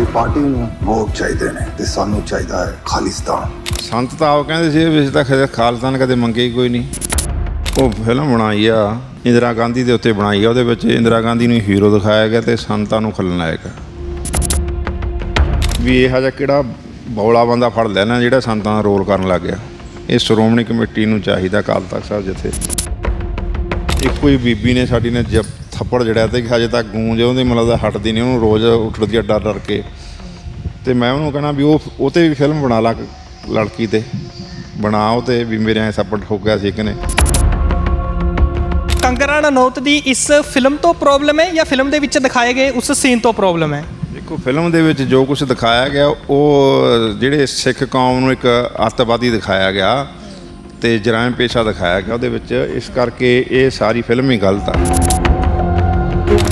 ਸਾਡੀ ਪਾਰਟੀ ਨੂੰ ਵੋਟ ਚਾਹੀਦੇ ਨੇ ਤੇ ਸਾਨੂੰ ਚਾਹੀਦਾ ਹੈ ਖਾਲਿਸਤਾਨ। ਸੰਤ ਤਾਂ ਉਹ ਕਹਿੰਦੇ ਸੀ, ਵੀ ਤਾਂ ਕਦੇ ਖਾਲਸਾ ਕਦੇ ਮੰਗੇ ਹੀ ਕੋਈ ਨਹੀਂ। ਉਹ ਫਿਲਮ ਬਣਾਈ ਆ, ਇੰਦਰਾ ਗਾਂਧੀ ਦੇ ਉੱਤੇ ਬਣਾਈ ਆ, ਉਹਦੇ ਵਿੱਚ ਇੰਦਰਾ ਗਾਂਧੀ ਨੂੰ ਹੀਰੋ ਦਿਖਾਇਆ ਗਿਆ ਤੇ ਸੰਤਾਂ ਨੂੰ ਖਲਨਾਇਕ ਵੀ ਇਹ ਜਿਹਾ ਕਿਹੜਾ ਬੌਲਾ ਬੰਦਾ ਫੜ ਲੈਣਾ ਜਿਹੜਾ ਸੰਤਾਂ ਦਾ ਰੋਲ ਕਰਨ ਲੱਗ ਗਿਆ। ਇਹ ਸ਼੍ਰੋਮਣੀ ਕਮੇਟੀ ਨੂੰ ਚਾਹੀਦਾ ਅਕਾਲ ਤਖਤ ਸਾਹਿਬ ਜਿੱਥੇ। ਇੱਕੋ ਹੀ ਬੀਬੀ ਨੇ ਸਾਡੀ ਨੇ ਥੱਪੜ ਜੜਿਆ ਤੇ ਹਜੇ ਤੱਕ ਗੂੰਜ ਉਹਦੀ ਮਤਲਬ ਦਾ ਹਟਦੀ ਨਹੀਂ ਉਹਨੂੰ ਰੋਜ਼ ਉੱਠਦੀ ਆ ਡਰ ਡਰ ਕੇ। ਤੇ ਮੈਂ ਉਹਨੂੰ ਕਹਣਾ ਵੀ ਉਹ ਉਹ ਤੇ ਵੀ ਫਿਲਮ ਬਣਾ ਲਾ ਲੜਕੀ ਤੇ। ਬਣਾ ਉਹ ਤੇ ਵੀ ਮੇਰੇ ਐ ਸੱਪੜ ਠੋਕ ਗਿਆ ਸੀ ਇੱਕ ਨੇ। ਕੰਗਨਾ ਰਣੌਤ ਦੀ ਇਸ ਫਿਲਮ ਤੋਂ ਪ੍ਰੋਬਲਮ ਹੈ ਜਾਂ ਫਿਲਮ ਦੇ ਵਿੱਚ ਦਿਖਾਏ ਗਏ ਉਸ ਸੀਨ ਤੋਂ ਪ੍ਰੋਬਲਮ ਹੈ? ਦੇਖੋ ਫਿਲਮ ਦੇ ਵਿੱਚ ਜੋ ਕੁਝ ਦਿਖਾਇਆ ਗਿਆ ਉਹ ਜਿਹੜੇ ਸਿੱਖ ਕੌਮ ਨੂੰ ਇੱਕ ਅੱਤਵਾਦੀ ਦਿਖਾਇਆ ਗਿਆ ਤੇ ਜਰਾਇਮ ਪੇਸ਼ਾ ਦਿਖਾਇਆ ਗਿਆ ਉਹਦੇ ਵਿੱਚ। ਇਸ ਕਰਕੇ ਇਹ ਸਾਰੀ ਫਿਲਮ ਹੀ ਗਲਤ ਆ।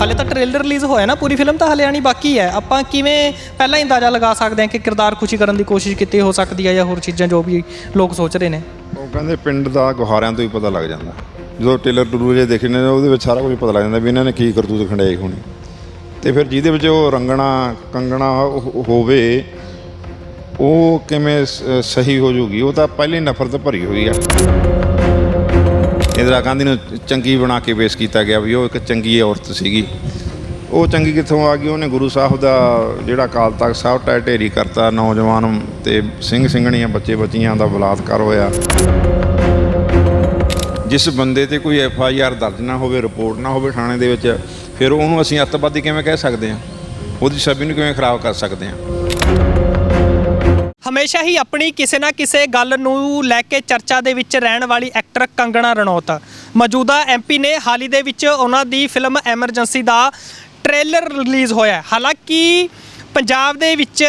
ਹਾਲੇ ਤਾਂ ਟ੍ਰੇਲਰ ਰਿਲੀਜ਼ ਹੋਇਆ ਨਾ, ਪੂਰੀ ਫਿਲਮ ਤਾਂ ਹਲੇ ਆਣੀ ਬਾਕੀ ਹੈ। ਆਪਾਂ ਕਿਵੇਂ ਪਹਿਲਾਂ ਹੀ ਅੰਦਾਜ਼ਾ ਲਗਾ ਸਕਦੇ ਹਾਂ ਕਿ ਕਿਰਦਾਰ ਖੁਸ਼ੀ ਕਰਨ ਦੀ ਕੋਸ਼ਿਸ਼ ਕੀਤੀ ਹੋ ਸਕਦੀ ਹੈ ਜਾਂ ਹੋਰ ਚੀਜ਼ਾਂ ਜੋ ਵੀ ਲੋਕ ਸੋਚ ਰਹੇ ਨੇ? ਉਹ ਕਹਿੰਦੇ ਪਿੰਡ ਦਾ ਗੁਹਾਰਿਆਂ ਤੋਂ ਹੀ ਪਤਾ ਲੱਗ ਜਾਂਦਾ। ਜਦੋਂ ਟੇਲਰ ਟੂਰੂ ਜੇ ਦੇਖੇ ਨੇ, ਉਹਦੇ ਵਿੱਚ ਸਾਰਾ ਕੁਝ ਪਤਾ ਲੱਗ ਜਾਂਦਾ ਵੀ ਇਹਨਾਂ ਨੇ ਕੀ ਕਰਤੂਤ ਖੰਡਾਈ ਹੋਣੀ। ਤੇ ਫਿਰ ਜਿਹਦੇ ਵਿੱਚ ਉਹ ਰੰਗਣਾ, ਕੰਗਣਾ ਹੋਵੇ, ਉਹ ਕਿਵੇਂ ਸ- ਸਹੀ ਹੋ ਜੂਗੀ, ਉਹ ਤਾਂ ਪਹਿਲੇ ਨਫ਼ਰਤ ਭਰੀ ਹੋਈ ਆ। ਇੰਦਰਾ ਗਾਂਧੀ ਨੂੰ ਚੰਗੀ ਬਣਾ ਕੇ ਪੇਸ਼ ਕੀਤਾ ਗਿਆ ਵੀ ਉਹ ਇੱਕ ਚੰਗੀ ਔਰਤ ਸੀਗੀ। ਉਹ ਚੰਗੀ ਕਿੱਥੋਂ ਆ ਗਈ? ਉਹਨੇ ਗੁਰੂ ਸਾਹਿਬ ਦਾ ਜਿਹੜਾ ਅਕਾਲ ਤਖਤ ਸਾਹਿਬ ਟੈ ਢੇਰੀ ਕਰਤਾ, ਨੌਜਵਾਨ ਤੇ ਸਿੰਘ ਸਿੰਘਣੀਆਂ ਬੱਚੇ ਬੱਚੀਆਂ ਦਾ ਬਲਾਤਕਾਰ ਹੋਇਆ। ਜਿਸ ਬੰਦੇ ਤੇ ਕੋਈ ਐਫ ਆਈ ਆਰ ਦਰਜ ਨਾ ਹੋਵੇ, ਰਿਪੋਰਟ ਨਾ ਹੋਵੇ ਥਾਣੇ ਦੇ ਵਿੱਚ, ਫਿਰ ਉਹਨੂੰ ਅਸੀਂ ਅੱਤਵਾਦੀ ਕਿਵੇਂ ਕਹਿ ਸਕਦੇ ਹਾਂ? ਉਹਦੀ ਛਵੀ ਨੂੰ ਕਿਵੇਂ ਖਰਾਬ ਕਰ ਸਕਦੇ ਹਾਂ? ਹਮੇਸ਼ਾ ਹੀ ਆਪਣੀ ਕਿਸੇ ਨਾ ਕਿਸੇ ਗੱਲ ਨੂੰ ਲੈ ਕੇ ਚਰਚਾ ਦੇ ਵਿੱਚ ਰਹਿਣ ਵਾਲੀ ਐਕਟਰ ਕੰਗਣਾ ਰਣੌਤ। ਮੌਜੂਦਾ ਐਮਪੀ ਨੇ ਹਾਲ ਹੀ ਦੇ ਵਿੱਚ ਉਹਨਾਂ ਦੀ ਫਿਲਮ ਐਮਰਜੈਂਸੀ ਦਾ ਟ੍ਰੇਲਰ ਰਿਲੀਜ਼ ਹੋਇਆ ਹਾਲਾਂਕਿ ਪੰਜਾਬ ਦੇ ਵਿੱਚ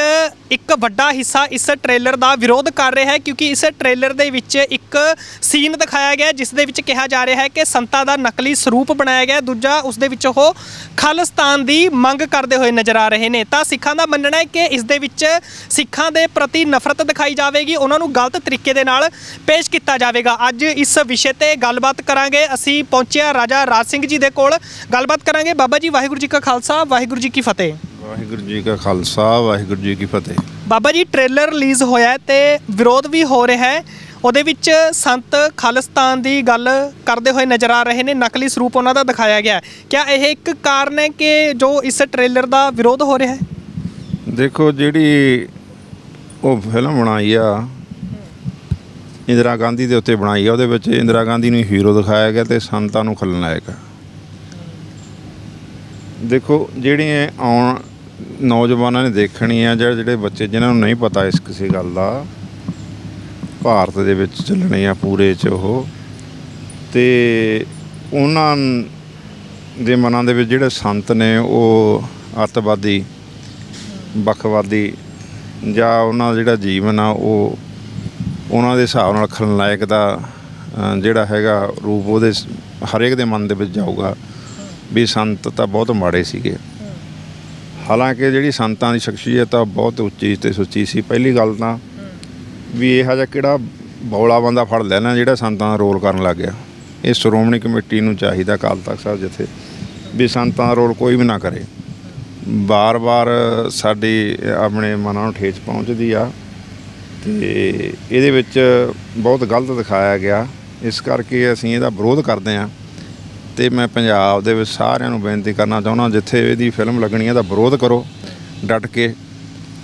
ਇੱਕ ਵੱਡਾ ਹਿੱਸਾ ਇਸ ਟ੍ਰੇਲਰ ਦਾ ਵਿਰੋਧ ਕਰ ਰਿਹਾ ਹੈ, ਕਿਉਂਕਿ ਇਸ ਟ੍ਰੇਲਰ ਦੇ ਵਿੱਚ ਇੱਕ ਸੀਨ ਦਿਖਾਇਆ ਗਿਆ ਜਿਸ ਦੇ ਵਿੱਚ ਕਿਹਾ ਜਾ ਰਿਹਾ ਹੈ ਕਿ ਸੰਤਾ ਦਾ ਨਕਲੀ ਸਰੂਪ ਬਣਾਇਆ ਗਿਆ ਦੂਜਾ, ਉਸ ਦੇ ਵਿੱਚ ਉਹ ਖਾਲਿਸਤਾਨ ਦੀ ਮੰਗ ਕਰਦੇ ਹੋਏ ਨਜ਼ਰ ਆ ਰਹੇ ਨੇ। ਤਾਂ ਸਿੱਖਾਂ ਦਾ ਮੰਨਣਾ ਹੈ ਕਿ ਇਸ ਦੇ ਵਿੱਚ ਸਿੱਖਾਂ ਦੇ ਪ੍ਰਤੀ ਨਫ਼ਰਤ ਦਿਖਾਈ ਜਾਵੇਗੀ, ਉਹਨਾਂ ਨੂੰ ਗਲਤ ਤਰੀਕੇ ਦੇ ਨਾਲ ਪੇਸ਼ ਕੀਤਾ ਜਾਵੇਗਾ। ਅੱਜ ਇਸ ਵਿਸ਼ੇ ਤੇ ਗੱਲਬਾਤ ਕਰਾਂਗੇ। ਅਸੀਂ ਪਹੁੰਚਿਆ ਰਾਜਾ ਰਾਜ ਸਿੰਘ ਜੀ ਦੇ ਕੋਲ। ਗੱਲਬਾਤ ਕਰਾਂਗੇ। ਬਾਬਾ ਜੀ, ਵਾਹਿਗੁਰੂ ਜੀ ਕਾ ਖਾਲਸਾ, ਵਾਹਿਗੁਰੂ ਜੀ ਕੀ ਫਤਿਹ। ਵਾਹਿਗੁਰੂ ਜੀ ਕਾ ਖਾਲਸਾ ਵਾਹਿਗੁਰੂ ਜੀ ਕੀ ਫਤਿਹ। ਬਾਬਾ ਜੀ ਟ੍ਰੇਲਰ ਰਿਲੀਜ਼ ਹੋਇਆ ਹੈ ਤੇ ਵਿਰੋਧ ਵੀ ਹੋ ਰਿਹਾ ਹੈ। ਉਹਦੇ ਵਿੱਚ ਸੰਤ ਖਾਲਿਸਤਾਨ ਦੀ ਗੱਲ ਕਰਦੇ ਹੋਏ ਨਜ਼ਰ ਆ ਰਹੇ ਨੇ। ਨਕਲੀ ਸਰੂਪ ਉਹਨਾਂ ਦਾ ਦਿਖਾਇਆ ਗਿਆ ਹੈ। ਕਿਆ ਇਹ ਇੱਕ ਕਾਰਨ ਹੈ ਕਿ ਜੋ ਇਸ ਟ੍ਰੇਲਰ ਦਾ ਵਿਰੋਧ ਹੋ ਰਿਹਾ ਹੈ? ਦੇਖੋ ਜਿਹੜੀ ਉਹ ਫਿਲਮ ਬਣਾਈ ਆ ਇੰਦਰਾ ਗਾਂਧੀ ਦੇ ਉੱਤੇ ਬਣਾਈ ਆ ਉਹਦੇ ਵਿੱਚ ਇੰਦਰਾ ਗਾਂਧੀ ਨੂੰ ਹੀਰੋ ਦਿਖਾਇਆ ਗਿਆ ਤੇ ਸੰਤਾਂ ਨੂੰ ਖਲਨਾਇਕ ਦੇਖੋ, ਜਿਹੜੀਆਂ ਆਉਣ ਨੌਜਵਾਨਾਂ ਨੇ ਦੇਖਣੀਆਂ ਆ ਜਿਹੜੇ ਜਿਹੜੇ ਬੱਚੇ ਜਿਨ੍ਹਾਂ ਨੂੰ ਨਹੀਂ ਪਤਾ ਇਸ ਕਿਸੇ ਗੱਲ ਦਾ, ਭਾਰਤ ਦੇ ਵਿੱਚ ਚੱਲਣੇ ਆ ਪੂਰੇ ਚ ਉਹ, ਤੇ ਉਹਨਾਂ ਦੇ ਮਨਾਂ ਦੇ ਵਿੱਚ ਜਿਹੜੇ ਸੰਤ ਨੇ ਉਹ ਅੱਤਵਾਦੀ, ਵੱਖਵਾਦੀ ਜਾਂ ਉਹਨਾਂ ਦਾ ਜਿਹੜਾ ਜੀਵਨ ਆ, ਉਹ ਉਹਨਾਂ ਦੇ ਹਿਸਾਬ ਨਾਲ ਖਲਨਾਇਕ ਦਾ ਜਿਹੜਾ ਹੈਗਾ ਰੂਪ ਉਹਦੇ ਹਰੇਕ ਦੇ ਮਨ ਦੇ ਵਿੱਚ ਜਾਊਗਾ। ਵੀ ਸੰਤ ਤਾਂ ਬਹੁਤ ਮਾੜੇ ਸੀਗੇ। ਹਾਲਾਂਕਿ ਜਿਹੜੀ ਸੰਤਾਂ ਦੀ ਸ਼ਖਸੀਅਤ ਆ ਬਹੁਤ ਉੱਚੀ ਤੇ ਸੁੱਚੀ ਸੀ। ਪਹਿਲੀ ਗੱਲ ਤਾਂ ਵੀ ਇਹ ਜਿਹਾ ਕਿਹੜਾ ਬੌਲਾ ਬੰਦਾ ਫੜ ਲੈਣਾ ਜਿਹੜਾ ਸੰਤਾਂ ਦਾ ਰੋਲ ਕਰਨ ਲੱਗ ਗਿਆ। ਇਹ ਸ਼੍ਰੋਮਣੀ ਕਮੇਟੀ ਨੂੰ ਚਾਹੀਦਾ ਅਕਾਲ ਤਖਤ ਸਾਹਿਬ ਜਿੱਥੇ ਵੀ ਸੰਤਾਂ ਦਾ ਰੋਲ ਕੋਈ ਵੀ ਨਾ ਕਰੇ। ਬਾਰ-ਬਾਰ ਸਾਡੀ ਆਪਣੇ ਮਨਾਂ ਨੂੰ ਠੇਚ ਪਹੁੰਚਦੀ ਆ ਤੇ ਇਹਦੇ ਵਿੱਚ ਬਹੁਤ ਗਲਤ ਦਿਖਾਇਆ ਗਿਆ। ਇਸ ਕਰਕੇ ਅਸੀਂ ਇਹਦਾ ਵਿਰੋਧ ਕਰਦੇ ਹਾਂ। ਤੇ ਮੈਂ ਪੰਜਾਬ ਦੇ ਵਿੱਚ ਸਾਰਿਆਂ ਨੂੰ ਬੇਨਤੀ ਕਰਨਾ ਚਾਹੁੰਦਾ, ਜਿੱਥੇ ਇਹਦੀ ਫਿਲਮ ਲੱਗਣੀ ਹੈ ਤਾਂ ਵਿਰੋਧ ਕਰੋ, ਡਟ ਕੇ।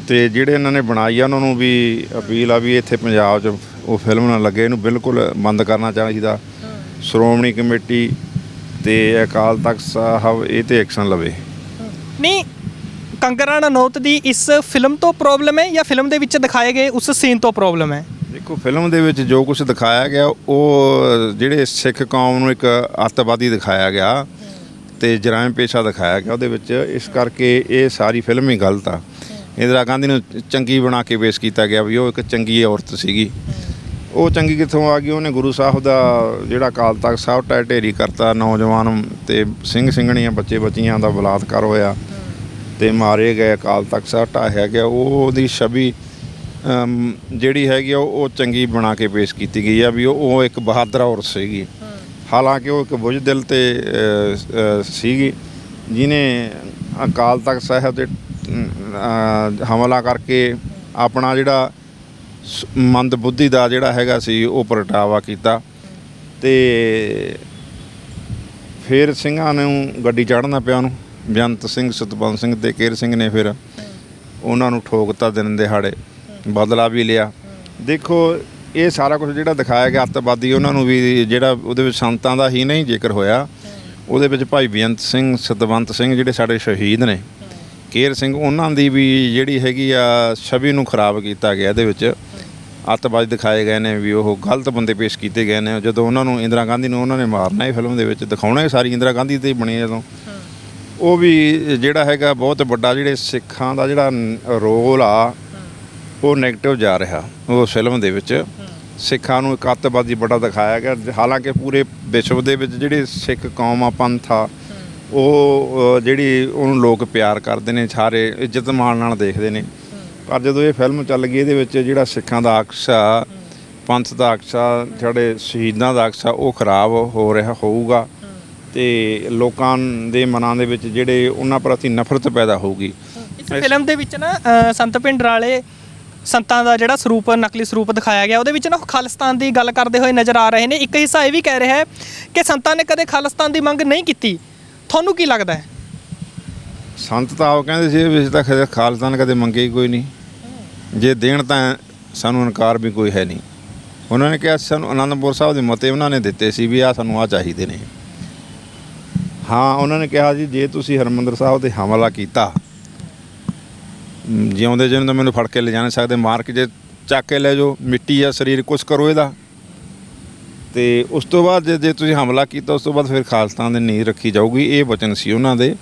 ਤੇ ਜਿਹੜੇ ਇਹਨਾਂ ਨੇ ਬਣਾਈ ਆ, ਉਹਨਾਂ ਨੂੰ ਵੀ ਅਪੀਲ ਆ ਵੀ ਇੱਥੇ ਪੰਜਾਬ 'ਚ ਉਹ ਫਿਲਮ ਨਾ ਲੱਗੇ, ਇਹਨੂੰ ਬਿਲਕੁਲ ਬੰਦ ਕਰਨਾ ਚਾਹੀਦਾ। ਸ਼੍ਰੋਮਣੀ ਕਮੇਟੀ ਤੇ ਅਕਾਲ ਤਖਤ ਸਾਹਿਬ, ਇਹ ਤੇ ਐਕਸ਼ਨ ਲਵੇ। ਨਹੀਂ ਕੰਗਨਾ ਰਣੌਤ ਦੀ ਇਸ ਫਿਲਮ ਤੋਂ ਪ੍ਰੋਬਲਮ ਹੈ ਜਾਂ ਫਿਲਮ ਦੇ ਵਿੱਚ ਦਿਖਾਏ ਗਏ ਉਸ ਸੀਨ ਤੋਂ ਪ੍ਰੋਬਲਮ ਹੈ? ਦੇਖੋ, ਫਿਲਮ ਦੇ ਵਿੱਚ ਜੋ ਕੁਝ ਦਿਖਾਇਆ ਗਿਆ, ਉਹ ਜਿਹੜੇ ਸਿੱਖ ਕੌਮ ਨੂੰ ਇੱਕ ਅੱਤਵਾਦੀ ਦਿਖਾਇਆ ਗਿਆ ਤੇ ਜਰਾਇਮ ਪੇਸ਼ਾ ਦਿਖਾਇਆ ਗਿਆ ਉਹਦੇ ਵਿੱਚ। ਇਸ ਕਰਕੇ ਇਹ ਸਾਰੀ ਫਿਲਮ ਹੀ ਗਲਤ ਆ। ਇੰਦਰਾ ਗਾਂਧੀ ਨੂੰ ਚੰਗੀ ਬਣਾ ਕੇ ਪੇਸ਼ ਕੀਤਾ ਗਿਆ ਵੀ ਉਹ ਇੱਕ ਚੰਗੀ ਔਰਤ ਸੀਗੀ। ਉਹ ਚੰਗੀ ਕਿੱਥੋਂ ਆ ਗਈ? ਉਹਨੇ ਗੁਰੂ ਸਾਹਿਬ ਦਾ ਜਿਹੜਾ ਅਕਾਲ ਤਖਤ ਸਾਹਿਬ ਟੈ ਢੇਰੀ ਕਰਤਾ, ਨੌਜਵਾਨ ਤੇ ਸਿੰਘ ਸਿੰਘਣੀਆਂ, ਬੱਚੇ ਬੱਚੀਆਂ ਦਾ ਬਲਾਤਕਾਰ ਹੋਇਆ ਤੇ ਮਾਰੇ ਗਏ ਅਕਾਲ ਤਖਤ ਸਾਹਿਬ। ਢਾਹਿਆ ਗਿਆ। ਉਹ ਉਹਦੀ ਛਵੀ ਜਿਹੜੀ ਹੈਗੀ ਆ ਉਹ ਚੰਗੀ ਬਣਾ ਕੇ ਪੇਸ਼ ਕੀਤੀ ਗਈ ਆ ਵੀ ਉਹ ਇੱਕ ਬਹਾਦਰ ਔਰਤ ਸੀਗੀ। ਹਾਲਾਂਕਿ ਉਹ ਇੱਕ ਬੁਝਦਿਲ ਤੇ ਅ, ਅ, ਸੀਗੀ ਜਿਨੇ ਅਕਾਲ ਤਖਤ ਸਾਹਿਬ ਦੇ ਹਮਲਾ ਕਰਕੇ ਆਪਣਾ ਜਿਹੜਾ ਮੰਦ ਬੁੱਧੀ ਦਾ ਜਿਹੜਾ ਹੈਗਾ ਸੀ ਉਹ ਪ੍ਰਗਟਾਵਾ ਕੀਤਾ। ਤੇ ਫਿਰ ਸਿੰਘਾਂ ਨੂੰ ਗੱਡੀ ਚੜ੍ਹਨਾ ਪਿਆ ਉਹਨੂੰ। ਬੇਅੰਤ ਸਿੰਘ ਸਤਪਾਲ ਸਿੰਘ ਤੇ ਕੇਰ ਸਿੰਘ ਨੇ ਫਿਰ ਉਹਨਾਂ ਨੂੰ ਠੋਕਤਾ ਦਿਨ ਦਿਹਾੜੇ। ਬਦਲਾ ਵੀ ਲਿਆ। ਦੇਖੋ, ਇਹ ਸਾਰਾ ਕੁਝ ਜਿਹੜਾ ਦਿਖਾਇਆ ਗਿਆ ਅੱਤਵਾਦੀ, ਉਹਨਾਂ ਨੂੰ ਵੀ ਜਿਹੜਾ ਉਹਦੇ ਵਿੱਚ ਸੰਤਾਂ ਦਾ ਹੀ ਨਹੀਂ ਜ਼ਿਕਰ ਹੋਇਆ। ਉਹਦੇ ਵਿੱਚ ਭਾਈ ਬੇਅੰਤ ਸਿੰਘ, ਸਤਵੰਤ ਸਿੰਘ ਜਿਹੜੇ ਸਾਡੇ ਸ਼ਹੀਦ ਨੇ। ਕੇਰ ਸਿੰਘ, ਉਹਨਾਂ ਦੀ ਵੀ ਜਿਹੜੀ ਹੈਗੀ ਆ ਛਵੀ ਨੂੰ ਖਰਾਬ ਕੀਤਾ ਗਿਆ ਇਹਦੇ ਵਿੱਚ। ਅੱਤਵਾਦੀ ਦਿਖਾਏ ਗਏ ਨੇ ਵੀ ਉਹ ਗਲਤ ਬੰਦੇ ਪੇਸ਼ ਕੀਤੇ ਗਏ ਨੇ। ਜਦੋਂ ਉਹਨਾਂ ਨੂੰ ਇੰਦਰਾ ਗਾਂਧੀ ਨੂੰ ਉਹਨਾਂ ਨੇ ਮਾਰਨਾ ਇਹ ਫਿਲਮ ਦੇ ਵਿੱਚ, ਦਿਖਾਉਣਾ ਹੀ ਸਾਰੀ ਇੰਦਰਾ ਗਾਂਧੀ ਤੇ ਹੀ ਬਣੀ ਜਦੋਂ ਉਹ ਵੀ ਜਿਹੜਾ ਹੈਗਾ ਬਹੁਤ ਵੱਡਾ ਜਿਹੜੇ ਸਿੱਖਾਂ ਦਾ ਜਿਹੜਾ ਰੋਲ ਆ ਉਹ 네ਗੇਟਿਵ ਜਾ ਰਿਹਾ। ਉਹ ਫਿਲਮ ਦੇ ਵਿੱਚ ਸਿੱਖਾਂ ਨੂੰ ਇੱਕ ਅੱਤਵਾਦੀ ਬੜਾ ਦਿਖਾਇਆ ਗਿਆ। ਹਾਲਾਂਕਿ ਪੂਰੇ ਵਿਸ਼ਵ ਦੇ ਵਿੱਚ ਜਿਹੜੇ ਸਿੱਖ ਕੌਮ ਆ, ਪੰਥ ਆ, ਉਹ ਜਿਹੜੀ ਉਹਨੂੰ ਲੋਕ ਪਿਆਰ ਕਰਦੇ ਨੇ, ਸਾਰੇ ਇੱਜ਼ਤ ਮਾਣ ਨਾਲ ਦੇਖਦੇ ਨੇ। ਪਰ ਜਦੋਂ ਇਹ ਫਿਲਮ ਚੱਲ ਗਈ, ਇਹਦੇ ਵਿੱਚ ਜਿਹੜਾ ਸਿੱਖਾਂ ਦਾ ਅਕਸ ਆ, ਪੰਥ ਦਾ ਅਕਸ ਆ, ਜਿਹੜੇ ਸ਼ਹੀਦਾਂ ਦਾ ਅਕਸ ਆ, ਉਹ ਖਰਾਬ ਹੋ ਰਿਹਾ, ਹੋਊਗਾ। ਤੇ ਲੋਕਾਂ ਦੇ ਮਨਾਂ ਦੇ ਵਿੱਚ ਜਿਹੜੇ ਉਹਨਾਂ ਪ੍ਰਤੀ ਨਫ਼ਰਤ ਪੈਦਾ ਹੋਊਗੀ। ਇਸ ਫਿਲਮ ਦੇ ਵਿੱਚ ਨਾ ਸੰਤ ਸੰਤ ਵਾਲੇ ਸੰਤਾਂ ਦਾ ਜਿਹੜਾ ਸਰੂਪ, ਨਕਲੀ ਸਰੂਪ ਦਿਖਾਇਆ ਗਿਆ, ਉਹਦੇ ਵਿੱਚ ਨਾ ਉਹ ਖਾਲਿਸਤਾਨ ਦੀ ਗੱਲ ਕਰਦੇ ਹੋਏ ਨਜ਼ਰ ਆ ਰਹੇ ਨੇ। ਇੱਕ ਹਿੱਸਾ ਇਹ ਵੀ ਕਹਿ ਰਿਹਾ ਹੈ ਕਿ ਸੰਤਾਂ ਨੇ ਕਦੇ ਖਾਲਿਸਤਾਨ ਦੀ ਮੰਗ ਨਹੀਂ ਕੀਤੀ। ਤੁਹਾਨੂੰ ਕੀ ਲੱਗਦਾ ਹੈ? ਸੰਤ ਤਾਂ ਉਹ ਕਹਿੰਦੇ ਸੀ, ਵੀ ਅਸੀਂ ਤਾਂ ਖਾ- ਖਾਲਿਸਤਾਨ ਕਦੇ ਮੰਗੇ ਹੀ ਕੋਈ ਨਹੀਂ। ਜੇ ਦੇਣ ਤਾਂ ਸਾਨੂੰ ਇਨਕਾਰ ਵੀ ਕੋਈ ਹੈ ਨਹੀਂ। ਉਹਨਾਂ ਨੇ ਕਿਹਾ, ਸਾਨੂੰ ਆਨੰਦਪੁਰ ਸਾਹਿਬ ਦੇ ਮਤੇ ਉਹਨਾਂ ਨੇ ਦਿੱਤੇ ਸੀ ਵੀ ਆ ਸਾਨੂੰ ਆ ਚਾਹੀਦੇ ਨੇ। ਹਾਂ, ਉਹਨਾਂ ਨੇ ਕਿਹਾ ਜੀ, ਜੇ ਤੁਸੀਂ ਹਰਮੰਦਰ ਸਾਹਿਬ ਤੇ ਹਮਲਾ ਕੀਤਾ ਜਿਉਂਦੇ ਜਿਹਨੂੰ ਤਾਂ ਮੈਨੂੰ ਫੜ ਕੇ ਲੈ ਜਾ ਨਹੀਂ ਸਕਦੇ, ਮਾਰ ਕੇ ਜੇ ਚੱਕ ਕੇ ਲੈ ਜਾਓ, ਮਿੱਟੀ ਆ ਸਰੀਰ, ਕੁਛ ਕਰੋ ਇਹਦਾ। ਤੇ ਉਸ ਤੋਂ ਬਾਅਦ ਜੇ- ਜੇ ਤੁਸੀਂ ਹਮਲਾ ਕੀਤਾ, ਉਸ ਤੋਂ ਬਾਅਦ ਫਿਰ ਖਾਲਿਸਤਾਨ ਦੀ ਨੀਂਹ ਰੱਖੀ ਜਾਊਗੀ। ਇਹ ਵਚਨ ਸੀ ਉਹਨਾਂ ਦੇ,